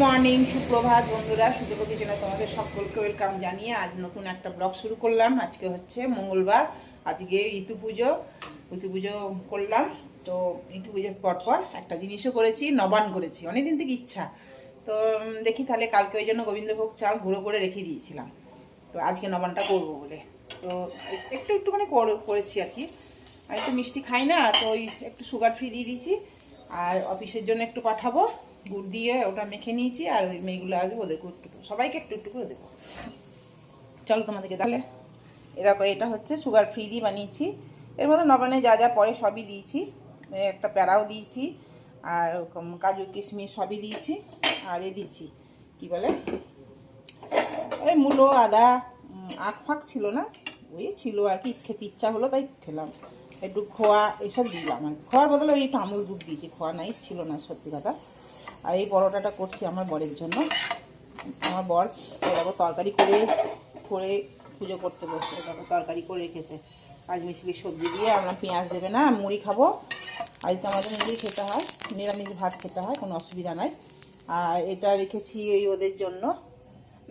Morning, সুপ্রভাত বন্ধুরা সুযোগ জন্য তোমাদের সকলকে ওয়েলকাম জানিয়ে আজ নতুন একটা ব্লগ শুরু করলাম। আজকে হচ্ছে মঙ্গলবার, আজকে ইতু পুজো ইতু পুজো করলাম। তো ইতু পুজোর পরপর একটা জিনিসও করেছি নবান করেছি, অনেকদিন থেকে ইচ্ছা। তো দেখি তাহলে কালকে ওই জন্য গোবিন্দভোগ চাল গুঁড়ো করে রেখে দিয়েছিলাম। তো আজকে নবানটা করব বলে। তো একটু একটুখানি করে- করেছি আর কি। আমি তো মিষ্টি খাই না, তো ওই একটু সুগার ফ্রি দিয়ে দিয়েছি। আর অফিসের জন্য একটু পাঠাবো। গুড় দিয়ে ওটা মেখে নিয়েছি আর ওই মেয়েগুলো আসবে ওদেরকে একটু সবাইকে একটু একটু করে দেবো। চলো তোমাদেরকে তাহলে। এরকম এটা হচ্ছে সুগার ফ্রি দিয়ে বানিয়েছি। এর মধ্যে নবানে যা যা পরে সবই দিয়েছি। একটা প্যারাও দিয়েছি, আর কাজু, কিশমিশ সবই দিয়েছি, আর এ দিয়েছি, কি বলে? ওই মূলো, আদা আখ ফাঁক ছিল না? ওই ছিল আর কি, খেতে ইচ্ছা হলো তাই খেলাম। একটু খোয়া, এসব দিলাম। আর খোয়ার বদলে ওই একটু আমুল দুধ দিয়েছি। খোয়া নাই, ছিল না, সত্যি কথা। আর এই পরোটাটা করছি আমার বরের জন্য। আমার বর এরকম তরকারি করে করে পুজো করতে বসে তারপর তরকারি করে রেখেছে। আজ সবজি দিয়ে আমরা পেঁয়াজ দেবে না মুড়ি খাব। আজ তো আমাদের মুড়ি খেতে হয়, নিরামিষ ভাত খেতে হয়, কোনো অসুবিধা নাই। আর এটা রেখেছি এই ওদের জন্য।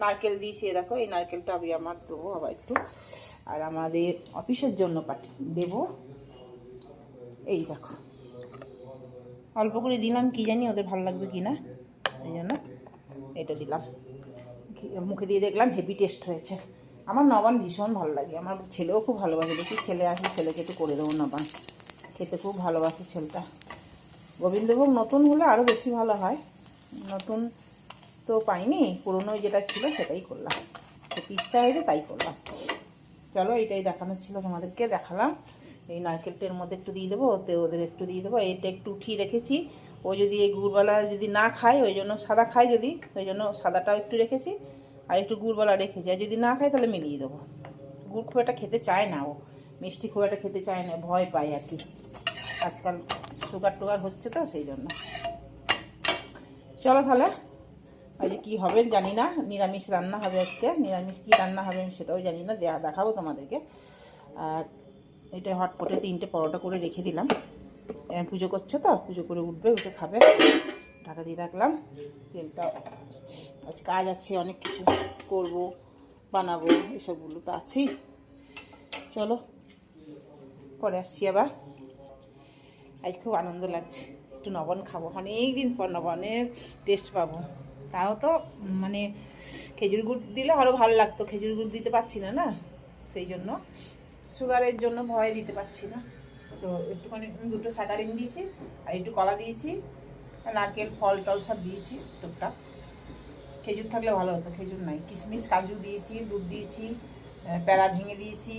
নারকেল দিয়েছি দেখো, এই নারকেলটা আমি আমার দেবো আবার একটু। আর আমাদের অফিসের জন্য পাঠি দেবো। এই দেখো। অল্প করে দিলাম, কি জানি ওদের ভালো লাগবে কি না, এই জন্য এটা দিলাম। মুখে দিয়ে দেখলাম হেভি টেস্ট হয়েছে। আমার নবান ভীষণ ভালো লাগে, আমার ছেলেও খুব ভালোবাসে, দেখি ছেলে আসলে ছেলেকে একটু করে দেবো নবান। খেতে খুব ভালোবাসে ছেলেটা। গোবিন্দভোগ নতুন হলে আরও বেশি ভালো হয়। নতুন তো পাইনি, পুরনো যেটা ছিল সেটাই করলাম। খেতে ইচ্ছা হয়েছে তাই করলাম। চলো এটাই দেখানোর ছিল তোমাদেরকে, দেখালাম। এই নারকেলটার মধ্যে একটু দিয়ে দেবো, ওতে ওদের একটু দিয়ে দেবো। এটা একটু উঠিয়ে রেখেছি। ও যদি এই গুড়বালা যদি না খায়, ওই জন্য সাদা খায় যদি, ওই জন্য সাদাটাও একটু রেখেছি আর একটু গুড়বালা রেখেছি। আর যদি না খায়, তাহলে মিলিয়ে দেবো। গুড় খুব একটা খেতে চায় না ও। মিষ্টি খুব একটা খেতে চায় না, ভয় পায় আর কি। আজকাল সুগার টুগার হচ্ছে তো, সেই জন্য। চলো তাহলে। আজকে কী হবে জানি না। নিরামিষ রান্না হবে আজকে। নিরামিষ কী রান্না হবে আমি সেটাও জানি না। দেখাবো তোমাদেরকে। আর এটা হটপটে তিনটে পরোটা করে রেখে দিলাম। পুজো করছে তো, পুজো করে উঠবে, উঠে খাবে। ঢাকা দিয়ে রাখলাম। তেলটা আজ কাজ আছে, অনেক কিছু করব, বানাবো, এসবগুলো তো আছেই। চলো, পরে আসছি আবার। আজ খুব আনন্দ লাগছে। একটু নবন খাব। অনেক দিন পর নবনের টেস্ট পাবো। তাও তো মানে খেজুর গুড় দিলে আরও ভালো লাগতো। খেজুর গুড় দিতে পারছি না না? সেই জন্য সুগারের জন্য ভয় দিতে পারছি না। তো একটুখানি দুটো স্যাকারিন দিয়েছি, আর একটু কলা দিয়েছি, নারকেল, ফল টল সব দিয়েছি টুকটাক। খেজুর থাকলে ভালো হতো, খেজুর নাই। কিশমিশ, কাজু দিয়েছি, দুধ দিয়েছি প্যারা ভেঙে দিয়েছি,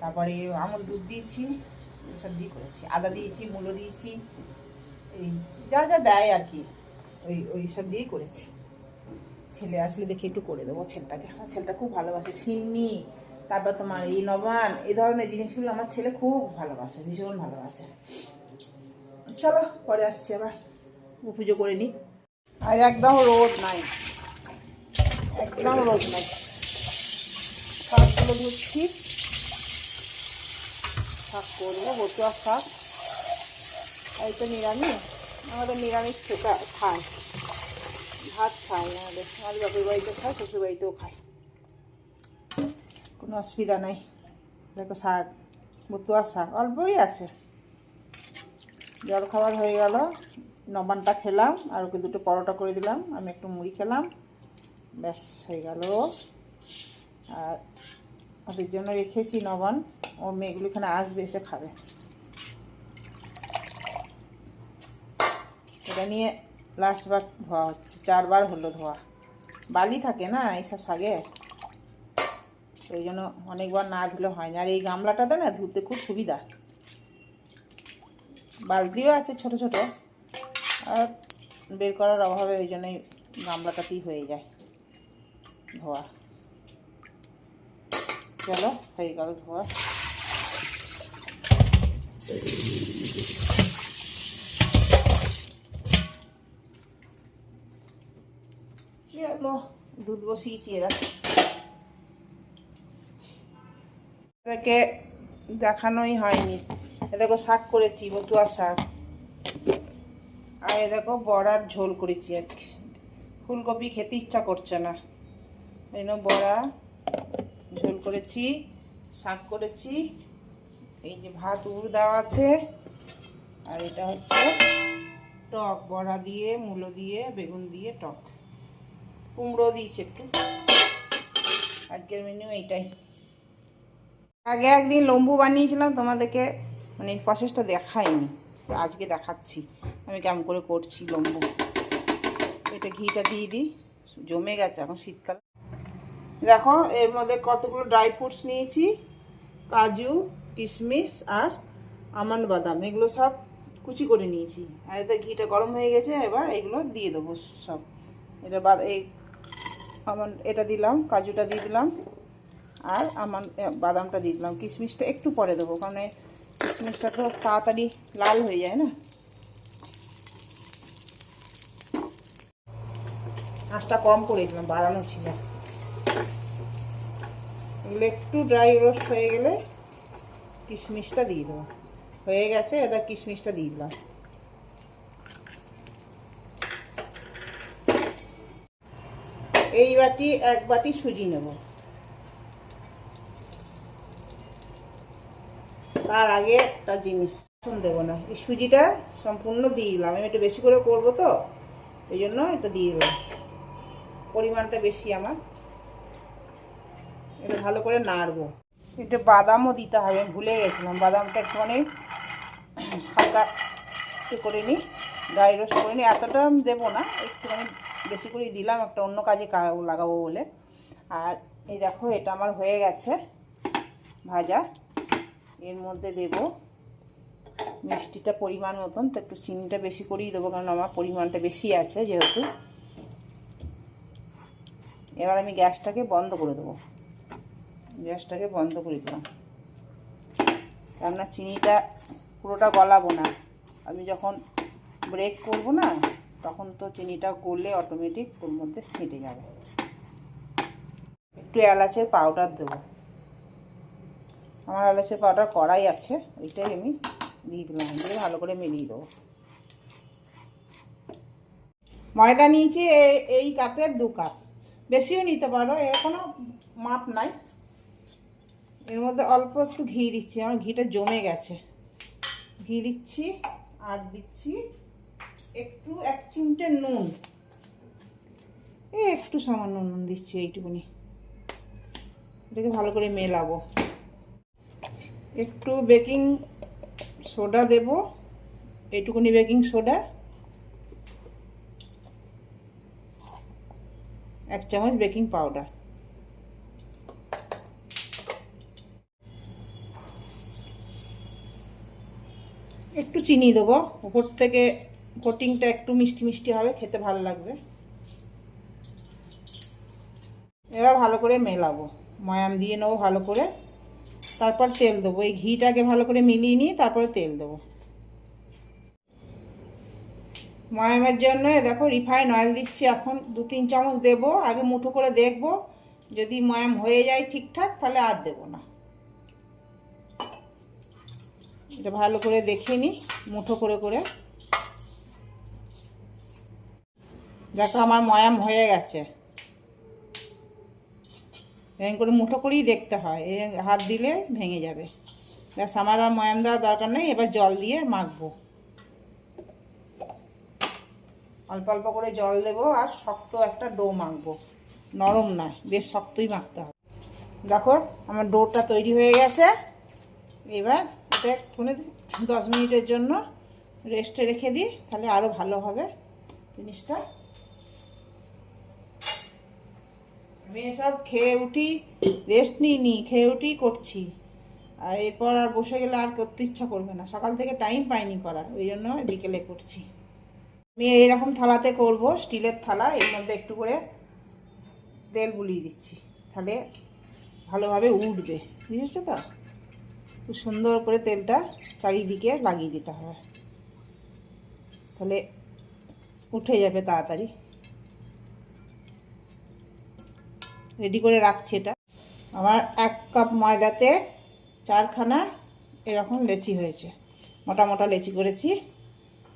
তারপরে আমল দুধ দিয়েছি, এসব দিয়ে করেছি। আদা দিয়েছি, মূলো দিয়েছি, এই যা যা দেয় আর কি, ওই ওই সব দিয়েই করেছি। ছেলে আসলে দেখি একটু করে দেবো ছেলেটাকে। আমার ছেলেটা খুব ভালোবাসে, সিন্নি। তারপর তোমার এই নবান, এই ধরনের জিনিসগুলো আমার ছেলে খুব ভালোবাসে, ভীষণ ভালোবাসে। চলো, পরে আসছি আবার। পুজো করে নিই আর একদম রোদ নাই। একদম রোদ নাই। শাকগুলো ধুচ্ছি। শাক করব বতুয়া শাক। আর তো নিরামিষ। আমাদের নিরামিষ খেতে খায়। ভাত খায় আমাদের। আমাদের বাপের বাড়িতে খায় শ্বশুর বাড়িতেও খায়। কোনো অসুবিধা নাই। দেখো শাক, বতুয়া শাক, অল্পই আছে। জল খাবার হয়ে গেল নবানটা খেলাম, আর ওকে দুটো পরোটা করে দিলাম, আমি একটু মুড়ি খেলাম, ব্যাস হয়ে গেল। আর ওদের জন্য রেখেছি নবান ও মেয়েগুলো এখানে আসবে, এসে খাবে। এটা নিয়ে লাস্টবার ধোয়া হচ্ছে, চারবার হলো ধোয়া। বালি থাকে না এইসব শাকে ওই জন্য অনেকবার না ধুলে হয় না আর এই গামলাটাতে না ধুতে খুব সুবিধা। বালতিও আছে ছোট ছোট। আর বের করার অভাবে ওই জন্যই গামলাটাতেই হয়ে যায় ধোয়া। চলো, হয়ে গেল ধোয়া। চলো দুধ বসিয়েছি এরা এদেরকে দেখানোই হয়নি। এ দেখো শাক করেছি, বতুয়া শাক। আর এ দেখো বড়ার ঝোল করেছি আজকে। ফুলকপি খেতে ইচ্ছা করছে না। এই বড়া, ঝোল করেছি, শাক করেছি। এই যে ভাত উড় দেওয়া আছে। আর এটা হচ্ছে টক, বড়া দিয়ে, মূলো দিয়ে, বেগুন দিয়ে টক। কুমড়ো দিয়েছে একটু। আজকের মেনু এইটাই। আগে একদিন লম্বু বানিয়েছিলাম, তোমাদেরকে মানে প্রসেসটা দেখাইনি। আজকে দেখাচ্ছি। আমি কেমন করে করছি লম্বু। এটা ঘিটা দিয়ে দিই, জমে গেছে এখন শীতকাল। দেখো, এর মধ্যে কতগুলো ড্রাই ফ্রুটস নিয়েছি। কাজু, কিশমিশ আর আমন্ড বাদাম। এগুলো সব কুচি করে নিয়েছি। আর এতে ঘিটা গরম হয়ে গেছে, এবার এগুলো দিয়ে দেবো সব। এটা বাদ, এই আমন্ড, এটা দিলাম, কাজুটা দিয়ে দিলাম। আর আমার বাদামটা দিয়ে দিলাম। কিশমিশটা একটু পরে দেবো, কারণ কিশমিশটা তো তাড়াতাড়ি লাল হয়ে যায় না। আঁচটা কম করে দিলাম, বাড়ানো ছিল। এগুলো একটু ড্রাই রোস্ট হয়ে গেলে কিশমিশটা দিয়ে দেবো। হয়ে গেছে, এবার কিশমিশটা দিয়ে দিলাম। এই বাটি এক বাটি সুজি নেব। তার আগে একটা জিনিস শুন দেবো না। এই সুজিটা সম্পূর্ণ দিয়ে দিলাম। আমি একটু বেশি করে করব তো, এই জন্য এটা দিয়ে দিলাম। পরিমাণটা বেশি আমার। এটা ভালো করে নাড়বো। একটু বাদামও দিতে হবে ভুলে গেছিলাম। বাদামটা একটুখানি হালকা করে নিই ড্রাই রোস্ট করে নিই। এতটা দেবো না, একটুখানি বেশি করে দিলাম। একটা অন্য কাজে লাগাবো বলে। আর এই দেখো, এটা আমার হয়ে গেছে ভাজা। এর মধ্যে দেব মিষ্টিটা পরিমাণ মতন, তো একটু চিনিটা বেশি করেই দেবো, কারণ আমার পরিমাণটা বেশি আছে যেহেতু। এবার আমি গ্যাসটাকে বন্ধ করে দেবো। গ্যাসটাকে বন্ধ করে দিলাম। কেননা চিনিটা পুরোটা গলাবো না। আমি যখন ব্রেক করব না, তখন তো চিনিটা গললে অটোমেটিক ওর মধ্যে ছেটে যাবে। একটু এলাচের পাউডার দেবো। আমার এলাচের পাউডার কড়াই আছে, ওইটাই আমি দিয়ে দিলাম। দিয়ে ভালো করে মিলিয়ে দেবো। ময়দা নিয়েছি এই কাপের দু কাপ। বেশিও নিতে পারো, এর কোনো মাপ নাই। এর মধ্যে অল্প একটু ঘি দিচ্ছি, আমার ঘিটা জমে গেছে। ঘি দিচ্ছি, আর দিচ্ছি একটু এক চিমটে নুন। এই একটু সামান্য নুন দিচ্ছি, এইটুকুনি। এটাকে ভালো করে মেলাবো। একটু বেকিং সোডা দেব, এইটুকুনি বেকিং সোডা, এক চামচ বেকিং পাউডার। একটু চিনি দেবো উপর থেকে কোটিংটা একটু মিষ্টি মিষ্টি হবে, খেতে ভালো লাগবে। এবার ভালো করে মেলাবো, ময়াম দিয়ে নেব ভালো করে। তারপর তেল দেবো। এই ঘিটাকে ভালো করে মিলিয়ে নিয়ে তারপরে তেল দেবো। ময়ামের জন্য দেখো রিফাইন অয়েল দিচ্ছি এখন। দু তিন চামচ দেবো। আগে মুঠো করে দেখব। যদি ময়াম হয়ে যায় ঠিকঠাক, তাহলে আর দেবো না। এটা ভালো করে দেখে নিই মুঠো করে করে। দেখো আমার ময়াম হয়ে গেছে। এরকম করে মুঠো করেই দেখতে হয়। এ হাত দিলে ভেঙে যাবে। ব্যাস, আমার আর ময়াম দেওয়ার দরকার নেই, এবার জল দিয়ে মাখবো। অল্প অল্প করে জল দেবো আর শক্ত একটা ডো মাখবো। নরম নয়, বেশ শক্তই মাখতে হবে। দেখো, আমার ডোটা তৈরি হয়ে গেছে। এবার এটা একটুখানি দশ মিনিটের জন্য রেস্টে রেখে দিই, তাহলে আরও ভালো হবে জিনিসটা। আমি এসব খেয়ে উঠি রেস্ট নিই নি, খেয়ে উঠি করছি। আর এরপর আর বসে গেলে আর করতে ইচ্ছা করবে না। সকাল থেকে টাইম পাইনি করার, ওই জন্য বিকেলে করছি। আমি এইরকম থালাতে করব, স্টিলের থালা, এর মধ্যে একটু করে তেল বুলিয়ে দিচ্ছি। তাহলে ভালোভাবে উঠবে। বুঝেছ তো? খুব সুন্দর করে তেলটা চারিদিকে লাগিয়ে দিতে হবে। তাহলে উঠে যাবে তাড়াতাড়ি। রেডি করে রাখছি এটা। আমার এক কাপ ময়দাতে চারখানা এরকম লেচি হয়েছে। মোটা মোটা লেচি করেছি।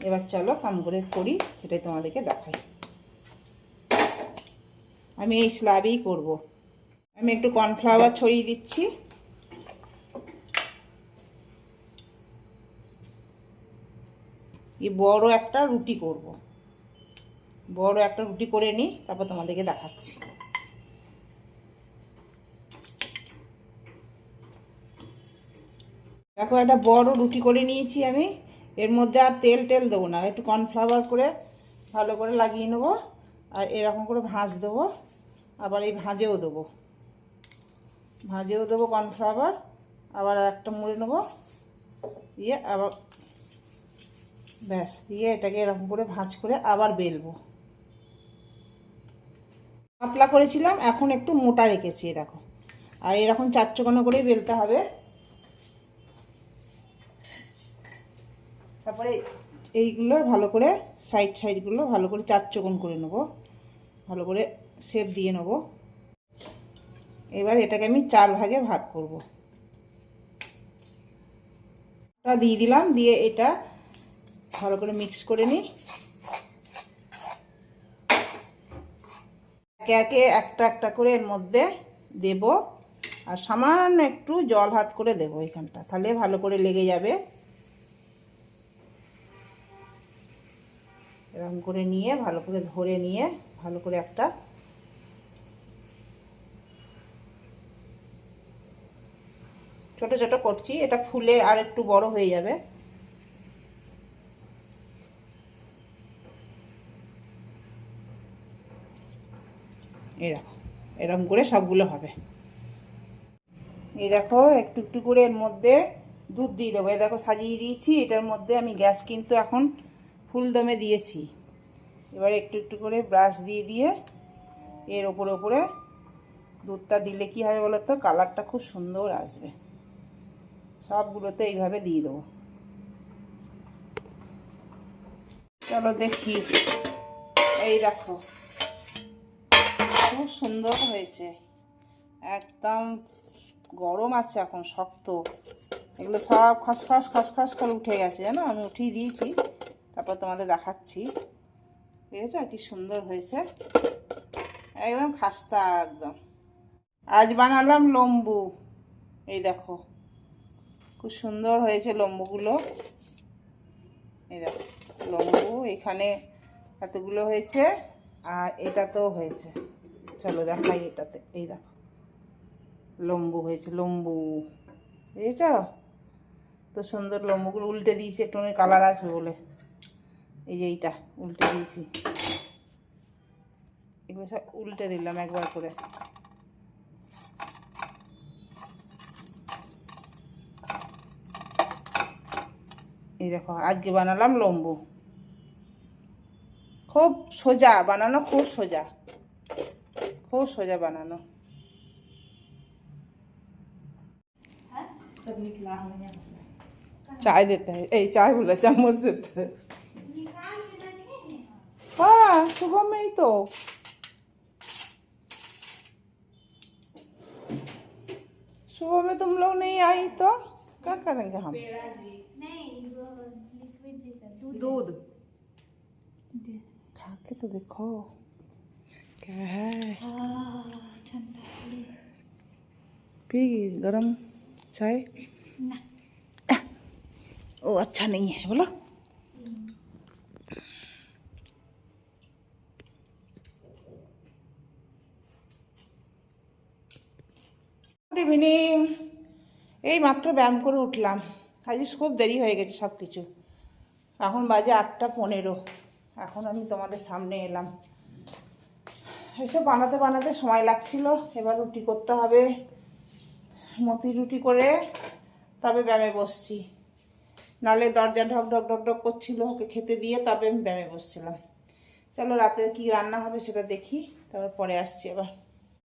এবার চলো কাম করে করি সেটাই তোমাদেরকে দেখাই। আমি এই স্ল্যাবেই করব। আমি একটু কর্নফ্লাওয়ার ছড়িয়ে দিচ্ছি। বড় একটা রুটি করব। বড় একটা রুটি করে নিই, তারপর তোমাদেরকে দেখাচ্ছি। দেখো একটা বড় রুটি করে নিয়েছি আমি। এর মধ্যে আর তেল টেল দেবো না। একটু কর্নফ্লাওয়ার করে ভালো করে লাগিয়ে নেব আর এরকম করে ভাঁজ দেবো। আবার এই ভাঁজেও দেবো। ভাঁজেও দেবো কর্নফ্লাওয়ার। আবার একটা মুড়ে নেব। দিয়ে আবার ব্যাস, দিয়ে এটাকে এরকম করে ভাঁজ করে আবার বেলবো। পাতলা করেছিলাম, এখন একটু মোটা রেখেছি দেখো। আর এরকম চারচোকানো করেই বেলতে হবে। তারপরে এইগুলো ভালো করে সাইড সাইডগুলো ভালো করে চারচোকন করে নেব। ভালো করে শেপ দিয়ে নেব। এবার এটাকে আমি চার ভাগে ভাগ করব। এটা দিয়ে দিলাম, দিয়ে এটা ভালো করে মিক্স করে নিই। একে একে একটা একটা করে এর মধ্যে দেব। আর সামান্য একটু জল হাত করে দেবো এখানটা, তাহলে ভালো করে লেগে যাবে। এরকম করে নিয়ে, ভালো করে ধরে নিয়ে, ভালো করে একটা ছোট ছোট করছি। এটা ফুলে আর একটু বড় হয়ে যাবে। এই দেখো, এরকম করে সবগুলো হবে। এই দেখো, একটু একটু করে এর মধ্যে দুধ দিয়ে দেবো। এই দেখো, সাজিয়ে দিয়েছি। এটার মধ্যে আমি গ্যাস কিন্তু এখন ফুল দমে দিয়েছি। এবার একটু একটু করে ব্রাশ দিয়ে দিয়ে এর ওপরে ওপরে দুধটা দিলে কি হবে বলো তো কালারটা খুব সুন্দর আসবে। সবগুলোতে এইভাবে দিয়ে দেবো। চলো দেখি। এই দেখো। খুব সুন্দর হয়েছে। একদম গরম আছে এখন, শক্ত। এগুলো সব খসখস খসখস করে উঠে গেছে, জানো? আমি উঠিয়ে দিয়েছি। তারপর তোমাদের দেখাচ্ছি। ঠিক আছে কি সুন্দর হয়েছে। একদম খাস্তা, একদম। আজ বানালাম লম্বু। এই দেখো। খুব সুন্দর হয়েছে লম্বুগুলো। এই দেখো, লম্বু এখানে এতগুলো হয়েছে আর এটাতেও হয়েছে। চলো দেখাই এটাতে। এই দেখো। লম্বু হয়েছে, লম্বু। বুঝেছ তো সুন্দর লম্বুগুলো উল্টে দিয়েছি একটু কালার আসবে বলে। এই যে এইটা উল্টে দিয়েছি এগুলো সব উল্টে দিলাম একবার করে এই দেখো আজকে বানালাম লম্বু খুব সোজা বানানো খুব সোজা খুব সোজা বানানো चाय देते हैं ए चाय बोला चम्मच देते हैं हाँ सुबह में ही तो सुबह में तुम लोग नहीं आई तो क्या करेंगे हम दूध खा के तो देखो क्या है पी गरम चाय ओ अच्छा नहीं है बोलो গুড ইভিনিং এই মাত্র ব্যায়াম করে উঠলাম। আজ খুব দেরি হয়ে গেছে সব কিছু এখন বাজে আটটা পনেরো। এখন আমি তোমাদের সামনে এলাম। এসব বানাতে বানাতে সময় লাগছিল। এবার রুটি করতে হবে। মতি রুটি করে তবে ব্যায়ামে বসছি। নালে দরজা ঢক ঢক ঢক ঢক করছিল ওকে খেতে দিয়ে তবে আমি ব্যায়ামে বসছিলাম। চলো রাতে কি রান্না হবে সেটা দেখি। তারপর পরে আসছি আবার।